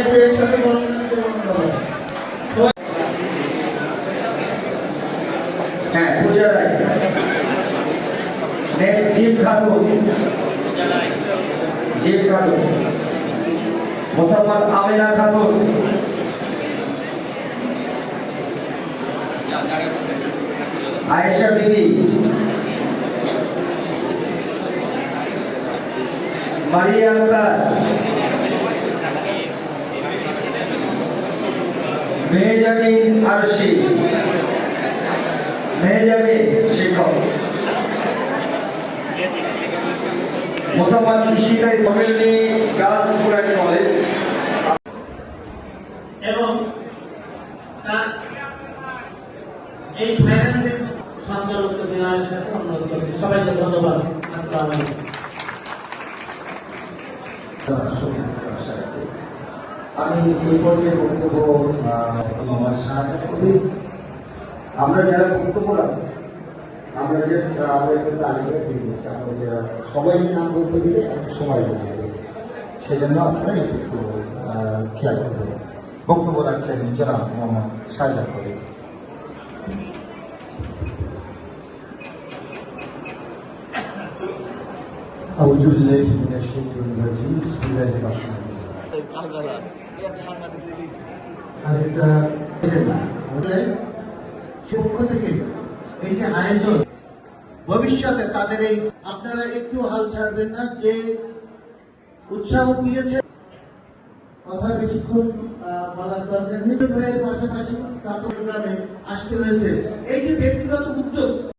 একটু একসাথে আমিনা খাতুন। আয়েশা বিবি। মারিয়া আক্তার মেহজাবিন আরশি। মেহজাবিন শিক্ষক। Mosammat Ishika Ismaili girls school and college. এবং তার এই ফাইন্যান্সের সঞ্চালক বিনয়ের সাথে অনুরোধ করছি। সবাইকে ধন্যবাদ। আসসালামু আলাইকুম। আমি এই বক্তব্য আমার যারা বক্তব্য আমরা যে আমাদের আমরা নাম বলতে গেলে সময় লাগবে। সেজন্য আপনারা একটু খেয়াল করবেন। বক্তব্য রাখছেন জনাব মোহাম্মদ শাহজাহান। أعوذ بالله من الشيطان الرجيم بسم الله الرحمن الرحيم আরেকটা আমাদের পক্ষ থেকে এই যে আয়োজন ভবিষ্যতে তাদের এই আপনারা একটু হাল ছাড়বেন না যে উৎসাহ দিয়েছে কথা বেশিক্ষণ আহ, বলার দরকার নেই ভাইয়ের পাশাপাশি চট্টগ্রামে আসতে হয়েছে এই যে ব্যক্তিগত উদ্যোগ